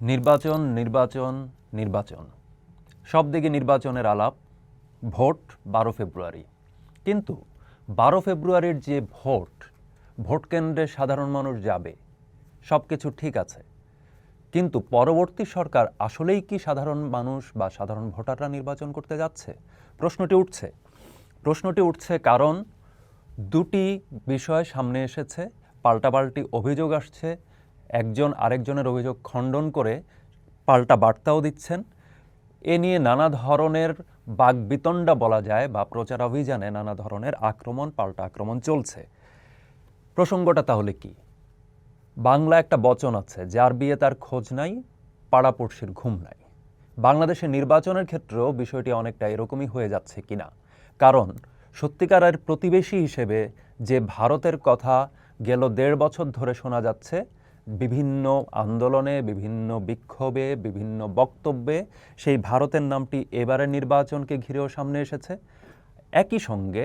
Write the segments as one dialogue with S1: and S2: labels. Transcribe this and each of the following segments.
S1: নির্বাচন নির্বাচন নির্বাচন। সব দিকে নির্বাচনের আলাপ, ভোট বারো ফেব্রুয়ারি। কিন্তু বারো ফেব্রুয়ারির যে ভোট ভোট কেন্দ্রে সাধারণ মানুষ যাবে সব কিছু ঠিক আছে। কিন্তু পরবর্তী সরকার আসলেই কি সাধারণ মানুষ বা সাধারণ ভোটাররা নির্বাচন করতে যাচ্ছে? প্রশ্নটি উঠছে। প্রশ্নটি উঠছে কারণ দুটি বিষয় সামনে এসেছে, পাল্টাপাল্টি অভিযোগ আসছে একজন আরেকজনের অভিযোগ খণ্ডন করে পাল্টা বার্তাও দিচ্ছেন। এ নিয়ে নানা ধরনের বাগবিতণ্ডা বলা যায় বা প্রচার অভিযানে নানা ধরনের আক্রমণ, পাল্টা আক্রমণ চলছে। প্রসঙ্গটা তাহলে কি? বাংলা একটা বচন আছে, যার বিয়ে তার খোঁজ নাই, পাড়াপড়শির ঘুম নাই। বাংলাদেশের নির্বাচনের ক্ষেত্রেও বিষয়টি অনেকটা এরকমই হয়ে যাচ্ছে কিনা? কারণ সত্যিকারের প্রতিবেশী হিসেবে যে ভারতের কথা গেল দেড় বছর ধরে শোনা যাচ্ছে বিভিন্ন আন্দোলনে, বিভিন্ন বিক্ষোভে, বিভিন্ন বক্তব্যে সেই ভারতের নামটি এবারের নির্বাচনকে ঘিরেও সামনে এসেছে। একই সঙ্গে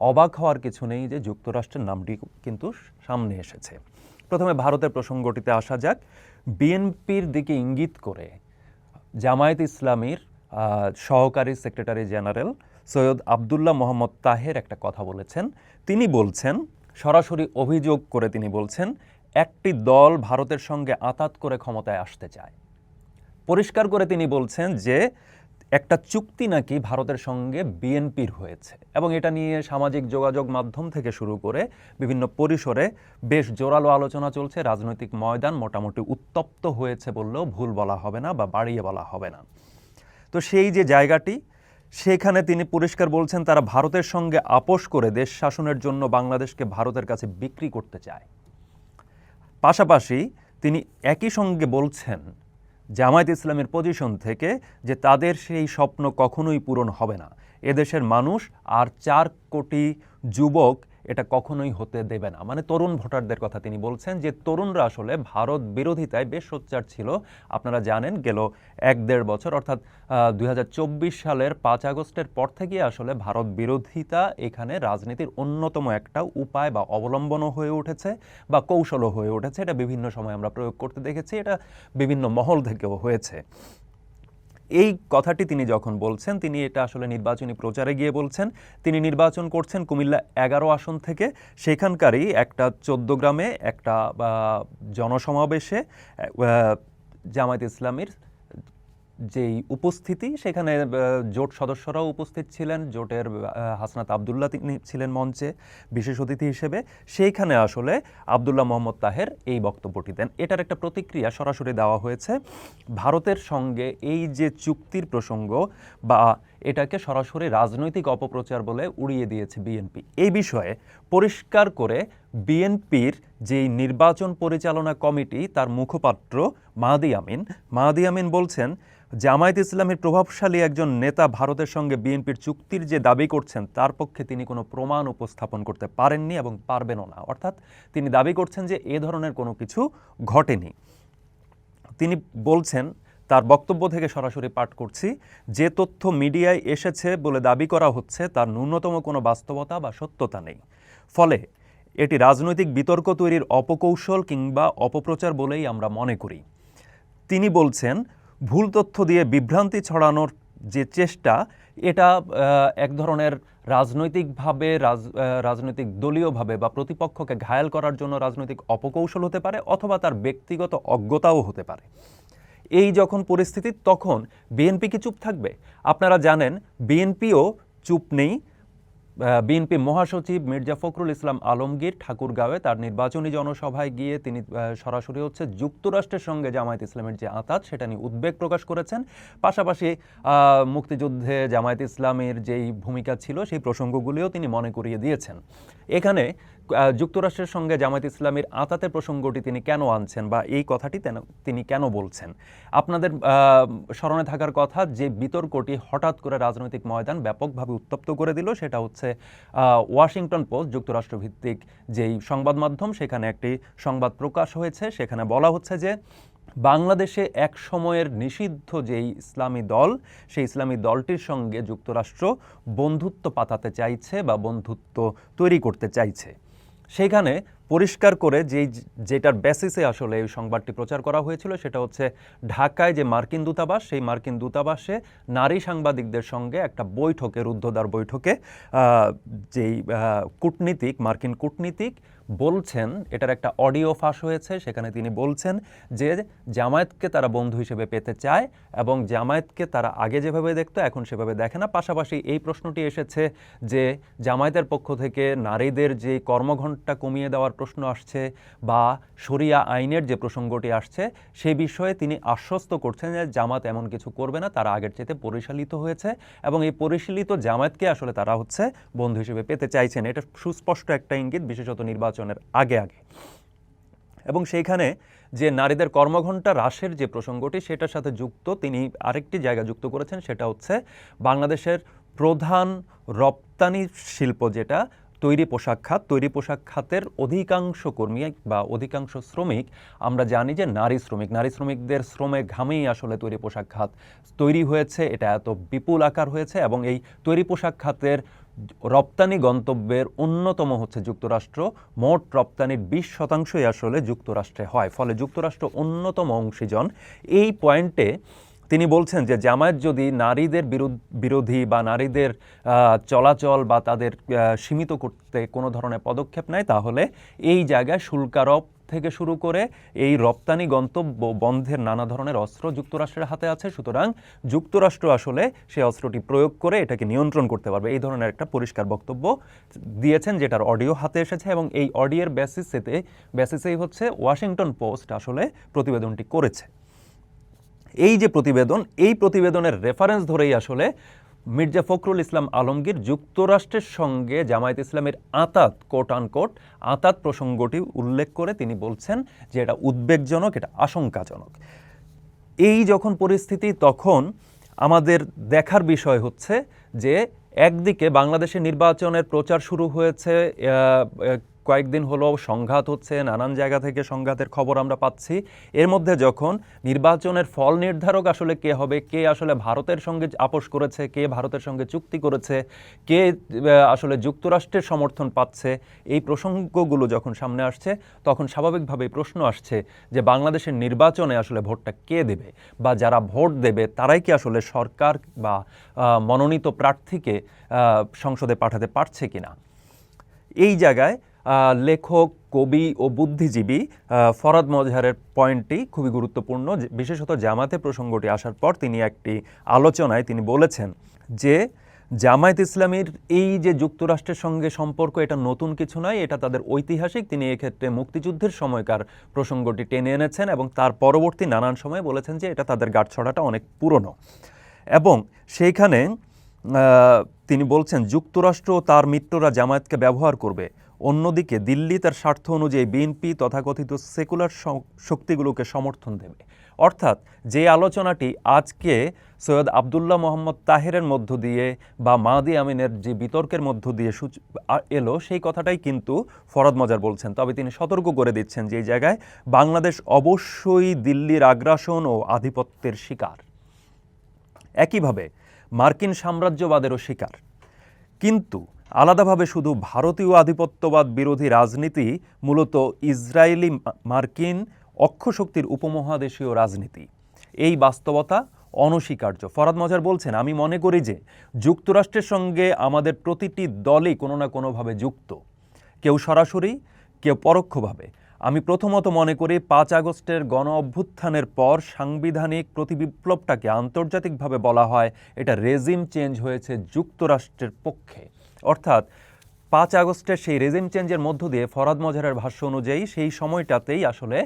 S1: অবাক হওয়ার কিছু নেই যে যুক্তরাষ্ট্রের নামটি কিন্তু সামনে এসেছে। প্রথমে ভারতের প্রসঙ্গটিতে আসা যাক। বিএনপির দিকে ইঙ্গিত করে জামায়াত ইসলামীর সহকারী সেক্রেটারি জেনারেল সৈয়দ আবদুল্লাহ মোহাম্মদ তাহের একটা কথা বলেছেন। তিনি বলছেন, সরাসরি অভিযোগ করে তিনি বলছেন একটি দল ভারতের সঙ্গে আতাত করে ক্ষমতায় আসতে চায়। পরিষ্কার করে তিনি বলছেন যে, একটা চুক্তি নাকি ভারতের সঙ্গে বিএনপির হয়েছে এবং এটা নিয়ে সামাজিক যোগাযোগ মাধ্যম থেকে শুরু করে বিভিন্ন পরিসরে বেশ জোরালো আলোচনা চলছে। রাজনৈতিক ময়দান মোটামুটি উত্তপ্ত হয়েছে বললেও ভুল বলা হবে না বা বাড়িয়ে বলা হবে না। তো সেই যে জায়গাটি, সেখানে তিনি পরিষ্কার বলছেন, তারা ভারতের সঙ্গে আপোষ করে দেশ শাসনের জন্য বাংলাদেশকে ভারতের কাছে বিক্রি করতে চায়। পাশাপাশি তিনি একই সঙ্গে বলছেন, জামায়াত ইসলামের পজিশন থেকে যে তাদের সেই স্বপ্ন কখনোই পূরণ হবে না। এদেশের মানুষ আর চার কোটি যুবক এটা কখনোই হতে দেবে না। মানে তরুণ ভোটারদের কথা তিনি বলছেন যে, তরুণরা আসলে ভারত বিরোধিতায় বেশ সোচ্চার ছিল। আপনারা জানেন গেল এক দেড় বছর, অর্থাৎ দুই হাজার চব্বিশ সালের পাঁচ আগস্টের পর থেকে আসলে ভারত বিরোধিতা এখানে রাজনীতির অন্যতম একটা উপায় বা অবলম্বনও হয়ে উঠেছে বা কৌশলও হয়ে উঠেছে। এটা বিভিন্ন সময় আমরা প্রয়োগ করতে দেখেছি। এটা বিভিন্ন মহল থেকেও হয়েছে। এই কথাটি তিনি যখন বলছেন, তিনি এটা আসলে নির্বাচনী প্রচারে গিয়ে বলছেন। তিনি নির্বাচন করছেন কুমিল্লা এগারো আসন থেকে। সেখানকারই একটা চোদ্দ গ্রামে একটা জনসমাবেশে জামায়াত ইসলামীর যেই উপস্থিতি, সেখানে জোট সদস্যরাও উপস্থিত ছিলেন। জোটের হাসনাত আবদুল্লাহ তিনি ছিলেন মঞ্চে বিশেষ অতিথি হিসেবে। সেইখানে আসলে আবদুল্লাহ মোহাম্মদ তাহের এই বক্তব্যটি দেন। এটার একটা প্রতিক্রিয়া সরাসরি দেওয়া হয়েছে। ভারতের সঙ্গে এই যে চুক্তির প্রসঙ্গ বা এটাকে সরাসরি রাজনৈতিক অপপ্রচার বলে উড়িয়ে দিয়েছে বিএনপি এই বিষয়ে পরিষ্কার করে বিএনপির যেই নির্বাচন পরিচালনা কমিটি, তার মুখপাত্র মাহাদি আমিন মাহাদি আমিন বলছেন, জামায়াত ইসলামের প্রভাবশালী একজন নেতা ভারতের সঙ্গে বিএনপির চুক্তির যে দাবি করছেন, তার পক্ষে তিনি কোনো প্রমাণ উপস্থাপন করতে পারেননি এবং পারবেনও না। অর্থাৎ তিনি দাবি করছেন যে এ ধরনের কোনো কিছু ঘটেনি। তিনি বলছেন তার বক্তব্য থেকে সরাসরি পাঠ করছি। যে তথ্য মিডিয়ায় এসেছে বলে দাবি করা হচ্ছে, তার ন্যূনতম কোনো বাস্তবতা বা সত্যতা নেই। ফলে এটি রাজনৈতিক বিতর্ক তৈরির অপকৌশল কিংবা অপপ্রচার বলেই আমরা মনে করি। তিনি বলছেন, ভুল তথ্য দিয়ে বিভ্রান্তি ছড়ানোর যে চেষ্টা, এটা এক ধরনের রাজনৈতিকভাবে, রাজ রাজনৈতিক দলীয়ভাবে বা প্রতিপক্ষকে ঘায়াল করার জন্য রাজনৈতিক অপকৌশল হতে পারে অথবা তার ব্যক্তিগত অজ্ঞতাও হতে পারে। এই যখন পরিস্থিতি, তখন বিএনপি কি চুপ থাকবে? আপনারা জানেন বিএনপিও চুপ নেই। বিএনপি মহাসচিব মির্জা ফখরুল ইসলাম আলমগীর ঠাকুরগাঁওয়ে তার নির্বাচনী জনসভায় গিয়ে তিনি সরাসরি হচ্ছে যুক্তরাষ্ট্রের সঙ্গে জামায়াত ইসলামের যে আঁতাত, সেটা নিয়ে উদ্বেগ প্রকাশ করেছেন। পাশাপাশি মুক্তিযুদ্ধে জামায়াত ইসলামের যেই ভূমিকা ছিল, সেই প্রসঙ্গগুলিও তিনি মনে করিয়ে দিয়েছেন। এখানে যুক্তরাষ্ট্রের সঙ্গে জামায়াত ইসলামের আঁতাতের প্রসঙ্গটি তিনি কেন আনছেন বা এই কথাটি তেন- কেন বলছেন? আপনাদের স্মরণে থাকার কথা যে বিতর্কটি হঠাৎ করে রাজনৈতিক ময়দান ব্যাপকভাবে উত্তপ্ত করে দিল সেটা হচ্ছে ওয়াশিংটন পোস্ট যুক্তরাষ্ট্র ভিত্তিক যেই সংবাদ মাধ্যম সেখানে একটি সংবাদ প্রকাশ হয়েছে। সেখানে বলা হচ্ছে যে বাংলাদেশে এক সময়ের নিষিদ্ধ যেই ইসলামী দল, সেই ইসলামী দলটির সঙ্গে যুক্তরাষ্ট্র বন্ধুত্ব পাতাতে চাইছে বা বন্ধুত্ব তৈরি করতে চাইছে। সেখানে পরিষ্কার করে যেই যেটার বেসিসে আসলে এই সংবাদটি প্রচার করা হয়েছিল সেটা হচ্ছে ঢাকায় যে মার্কিন দূতাবাস, সেই মার্কিন দূতাবাসে নারী সাংবাদিকদের সঙ্গে একটা বৈঠকে, রুদ্ধদ্বার বৈঠকে যেই কূটনীতিক, মার্কিন কূটনীতিক বলছেন, এটার একটা অডিও ফাঁস হয়েছে, সেখানে তিনি বলছেন যে জামায়াতকে তারা বন্ধু হিসেবে পেতে চায় এবং জামায়াতকে তারা আগে যেভাবে দেখতো, এখন সেভাবে দেখে না। পাশাপাশি এই প্রশ্নটি এসেছে যে জামায়াতের পক্ষ থেকে নারীদের যে কর্মঘণ্টা কমিয়ে দেওয়ার প্রশ্ন আসছে বা শরিয়া আইনের যে প্রসঙ্গটি আসছে সেই বিষয়ে তিনি আশ্বস্ত করছেন যে জামাত এমন কিছু করবে না, তারা আগের চেয়ে পরিশালিত হয়েছে এবং এই পরিশীলিত জামায়াতকে আসলে তারা হচ্ছে বন্ধু হিসেবে পেতে চাইছেন। এটা সুস্পষ্ট একটা ইঙ্গিত, বিশেষত নির্বাচনের আগে আগে। এবং সেইখানে যে নারীদের কর্মঘণ্টা হ্রাসের যে প্রসঙ্গটি, সেটার সাথে যুক্ত তিনি আরেকটি জায়গা যুক্ত করেছেন, সেটা হচ্ছে বাংলাদেশের প্রধান রপ্তানি শিল্প যেটা তৈরি পোশাক খাত, তৈরি পোশাক খাতের অধিকাংশ কর্মী বা অধিকাংশ শ্রমিক, আমরা জানি যে নারী শ্রমিক, নারী শ্রমিকদের শ্রমে ঘামেই আসলে তৈরি পোশাক খাত তৈরি হয়েছে। এটা এত বিপুল আকার হয়েছে এবং এই তৈরি পোশাক খাতের রপ্তানি গন্তব্যের অন্যতম হচ্ছে যুক্তরাষ্ট্র। মোট রপ্তানির বিশ শতাংশই আসলে যুক্তরাষ্ট্রে হয়, ফলে যুক্তরাষ্ট্র অন্যতম অংশীজন। এই পয়েন্টে তিনি বলছেন যে জামায়াত যদি নারীদের বিরোধী বা নারীদের চলাচল বা তাদের সীমিত করতে কোনো ধরনের পদক্ষেপ নেয়, তাহলে এই জায়গায় শুল্কারোপ থেকে শুরু করে এই রপ্তানি গন্তব্য বন্ধের নানা ধরনের অস্ত্র যুক্তরাষ্ট্রের হাতে আছে। সুতরাং যুক্তরাষ্ট্র আসলে সেই অস্ত্রটি প্রয়োগ করে এটাকে নিয়ন্ত্রণ করতে পারবে। এই ধরনের একটা পরিষ্কার বক্তব্য দিয়েছেন যেটার অডিও হাতে এসেছে এবং এই অডিওর বেসিসেতে বেসিসেই হচ্ছে ওয়াশিংটন পোস্ট আসলে প্রতিবেদনটি করেছে। এই যে প্রতিবেদন, এই প্রতিবেদনের রেফারেন্স ধরেই আসলে মির্জা ফখরুল ইসলাম আলমগীর যুক্তরাষ্ট্রের সঙ্গে জামায়াত ইসলামের আতাত কোট আনকোট আতাত প্রসঙ্গটি উল্লেখ করে তিনি বলছেন যে এটা উদ্বেগজনক, এটা আশঙ্কাজনক। এই যখন পরিস্থিতি, তখন আমাদের দেখার বিষয় হচ্ছে যে একদিকে বাংলাদেশে নির্বাচনের প্রচার শুরু হয়েছে কয়েকদিন হলো সংঘাত হচ্ছে, নানান জায়গা থেকে সংঘাতের খবর আমরা পাচ্ছি। এর মধ্যে যখন নির্বাচনের ফল নির্ধারক আসলে কে হবে, কে আসলে ভারতের সঙ্গে আপোষ করেছে, কে ভারতের সঙ্গে চুক্তি করেছে, কে আসলে যুক্তরাষ্ট্রের সমর্থন পাচ্ছে, এই প্রসঙ্গগুলো যখন সামনে আসছে, তখন স্বাভাবিকভাবেই প্রশ্ন আসছে যে বাংলাদেশের নির্বাচনে আসলে ভোটটা কে দেবে? বা যারা ভোট দেবে, তারাই কি আসলে সরকার বা মনোনীত প্রার্থীকে সংসদে পাঠাতে পারছে কিনা? এই জায়গায় লেখক, কবি ও বুদ্ধিজীবী ফরাদ মজহারের পয়েন্টটি খুবই গুরুত্বপূর্ণ। বিশেষত জামাতে প্রসঙ্গটি আসার পর তিনি একটি আলোচনায় তিনি বলেছেন যে, জামায়াত ইসলামীর এই যে যুক্তরাষ্ট্রের সঙ্গে সম্পর্ক, এটা নতুন কিছু নয়, এটা তাদের ঐতিহাসিক। তিনি এক্ষেত্রে মুক্তিযুদ্ধের সময়কার প্রসঙ্গটি টেনে এনেছেন এবং তার পরবর্তী নানান সময় বলেছেন যে, এটা তাদের গাঁটছড়াটা অনেক পুরনো। এবং সেইখানে তিনি বলছেন, যুক্তরাষ্ট্র তার মিত্ররা জামায়াতকে ব্যবহার করবে। অন্যদিকে দিল্লি তার স্বার্থ অনুযায়ী বিএনপি তথাকথিত সেকুলার শক্তিগুলোকে সমর্থন দেবে। অর্থাৎ যে আলোচনাটি আজকে সৈয়দ আবদুল্লাহ মোহাম্মদ তাহেরের মধ্য দিয়ে বা মাদি আমিনের যে বিতর্কের মধ্য দিয়ে এলো, সেই কথাটাই কিন্তু ফরদ মজার বলছেন। তবে তিনি সতর্ক করে দিচ্ছেন যে জায়গায় বাংলাদেশ অবশ্যই দিল্লির আগ্রাসন ও আধিপত্যের শিকার। একইভাবে মার্কিন সাম্রাজ্যবাদেরও শিকার। কিন্তু আলাদাভাবে শুধু ভারতীয় আধিপত্যবাদ বিরোধী রাজনীতি, মূলত ইসরায়েলি মার্কিন অক্ষশক্তির উপমহাদেশীয় রাজনীতি। এই বাস্তবতা অনস্বীকার্য। ফরাদ মজার বলছেন, আমি মনে করি যে যুক্তরাষ্ট্রের সঙ্গে আমাদের প্রতিটি দলই কোনো না কোনোভাবে যুক্ত। কেউ সরাসরি, কেউ পরোক্ষভাবে। আমি প্রথমত মনে করি পাঁচ আগস্টের গণ অভ্যুত্থানের পর সাংবিধানিক প্রতিবিপ্লবটাকে আন্তর্জাতিকভাবে বলা হয়, এটা রেজিম চেঞ্জ হয়েছে যুক্তরাষ্ট্রের পক্ষে। অর্থাৎ পাঁচ আগস্টের সেই রেজিম চেঞ্জের মধ্য দিয়ে ফরাদ মজারের ভাষ্য অনুযায়ী সেই সময়টাতেই আসলে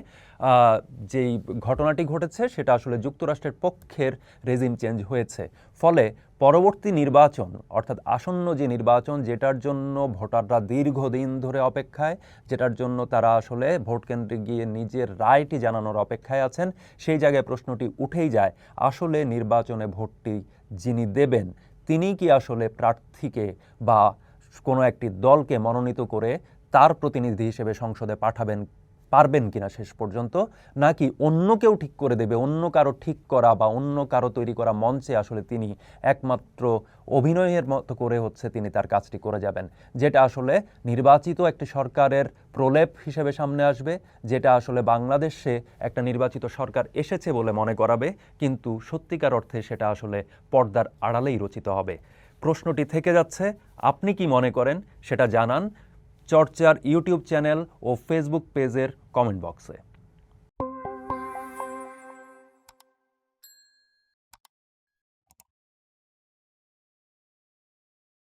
S1: যেই ঘটনাটি ঘটেছে সেটা আসলে যুক্তরাষ্ট্রের পক্ষের রেজিম চেঞ্জ হয়েছে। ফলে পরবর্তী নির্বাচন, অর্থাৎ আসন্ন যে নির্বাচন, যেটার জন্য ভোটাররা দীর্ঘদিন ধরে অপেক্ষায়, যেটার জন্য তারা আসলে ভোট কেন্দ্রে গিয়ে নিজের রায়টি জানানোর অপেক্ষায় আছেন, সেই জায়গায় প্রশ্নটি উঠেই যায়, আসলে নির্বাচনে ভোটটি যিনি দেবেন তিনি কি আসলে প্রার্থীকে বা কোনো একটি দলকে মনোনীত করে তার প্রতিনিধি হিসেবে সংসদে পাঠাবেন পারবেন কিনা শেষ পর্যন্ত, নাকি অন্য কেউ ঠিক করে দেবে, অন্য কারও ঠিক করা বা অন্য কারও তৈরি করা মঞ্চে আসলে তিনি একমাত্র অভিনয়ের মতো করে হচ্ছে তিনি তার কাজটি করে যাবেন। যেটা আসলে নির্বাচিত একটি সরকারের প্রলেপ হিসেবে সামনে আসবে, যেটা আসলে বাংলাদেশে একটা নির্বাচিত সরকার এসেছে বলে মনে করাবে, কিন্তু সত্যিকার অর্থে সেটা আসলে পর্দার আড়ালেই রচিত হবে। প্রশ্নটি থেকে যাচ্ছে, আপনি কি মনে করেন? সেটা জানান। চর্চার ইউটিউব চ্যানেল ও ফেসবুক পেজের কমেন্ট বক্সে।